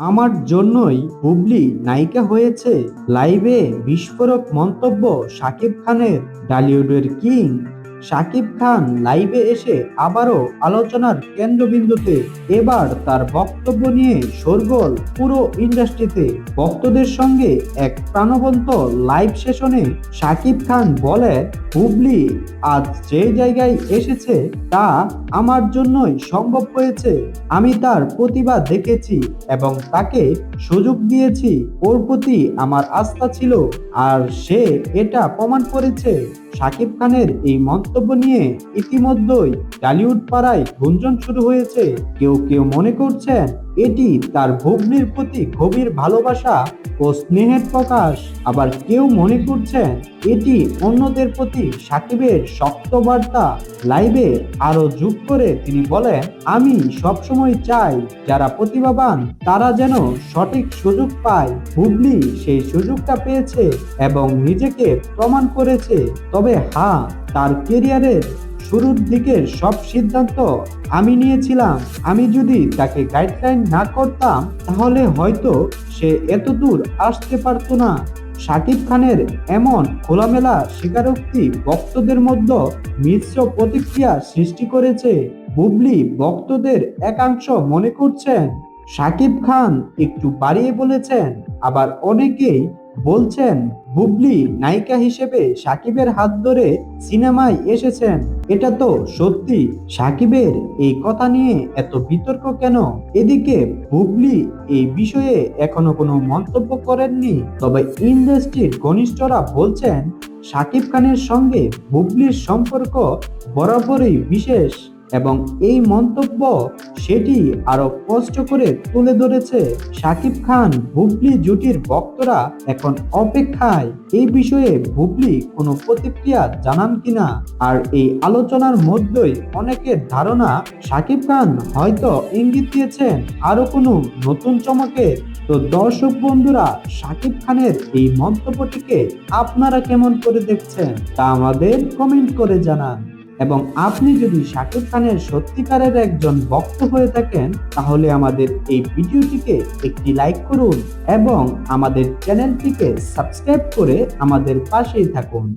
আমার জন্যই হুবলি নায়িকা হয়েছে লাইভে বিস্ফোরক মন্তব্য শাকিব খানের ডালিউডের কিং। শাকিব খান লাইভে এসে আবারও আলোচনার কেন্দ্রবিন্দুতে এবার তার বক্তব্য নিয়ে শোরগোল পুরো ইন্ডাস্ট্রিতে ভক্তদের সঙ্গে এক প্রাণবন্ত লাইভ সেশনে শাকিব খান বলে, হুবলি, আজ যে জায়গায় এসেছে তা আমার জন্যই সম্ভব হয়েছে। আমি তার প্রতিভা দেখেছি এবং তাকে সুযোগ দিয়েছি। ওর প্রতি আমার আস্থা ছিল আর সে এটা প্রমাণ করেছে। শাকিব খানের এই মন্তব্য নিয়ে ইতিমধ্যেই টালিউড পাড়ায় গুঞ্জন শুরু হয়েছে। কেউ কেউ মনে করছেন এটি তার ভগ্নির প্রতি গভীর ভালোবাসা ও স্নেহের প্রকাশ। আবার কেউ মনে করছেন এটি অন্যদের প্রতি সাকিবের শক্ত বার্তা লাইভে আরও যোগ করে তিনি বলেন, আমি সবসময় চাই যারা প্রতিভাবান, তারা যেন সঠিক সুযোগ পায়। হুবলি সেই সুযোগটা পেয়েছে এবং নিজেকে প্রমাণ করেছে। তবে হ্যাঁ তার কেরিয়ারের শুরুর দিকের সব সিদ্ধান্ত আমি নিয়েছিলাম। আমি যদি তাকে গাইডলাইন না করতাম, তাহলে হয়তো সে এত দূর আসতে পারতো না। শাকিব খানের এমন খোলামেলা স্বীকারোক্তি ভক্তদের মধ্যে মিশ্র প্রতিক্রিয়া সৃষ্টি করেছে, বুবলি ভক্তদের একাংশ মনে করছেন। শাকিব খান একটু বাড়িয়ে বলেছেন, আবার অনেকেই বলছেন, বুবলি নায়িকা হিসেবে সাকিবের হাত ধরে সিনেমায় এসেছেন। এটা তো সত্যি। সাকিবের এই কথা নিয়ে এত বিতর্ক কেন? এদিকে বুবলি এই বিষয়ে এখনও কোনো মন্তব্য করেননি। তবে ইন্ডাস্ট্রির ঘনিষ্ঠরা বলছেন, সাকিব খানের সঙ্গে বুবলির সম্পর্ক বরাবরই বিশেষ। এবং এই মন্তব্য সেটি আরও স্পষ্ট করে তুলে ধরেছে শাকিব খান বুবলি জুটির ভক্তরা এখন অপেক্ষায়। এই বিষয়ে বুবলি কোনো প্রতিক্রিয়া জানান কিনা? আর এই আলোচনার মধ্যেই অনেকের ধারণা শাকিব খান হয়তো ইঙ্গিত দিয়েছেন আরও কোনো নতুন চমকের তো দর্শক বন্ধুরা শাকিব খানের এই মন্তব্যটিকে আপনারা কেমন করে দেখছেন তা আমাদের কমেন্ট করে জানান। এবং আপনি যদি শাকিব খানের সত্যিকারের একজন ভক্ত হয়ে থাকেন, তাহলে আমাদের এই ভিডিওটিকে একটি লাইক করুন এবং আমাদের চ্যানেলটিকে সাবস্ক্রাইব করে আমাদের পাশেই থাকুন।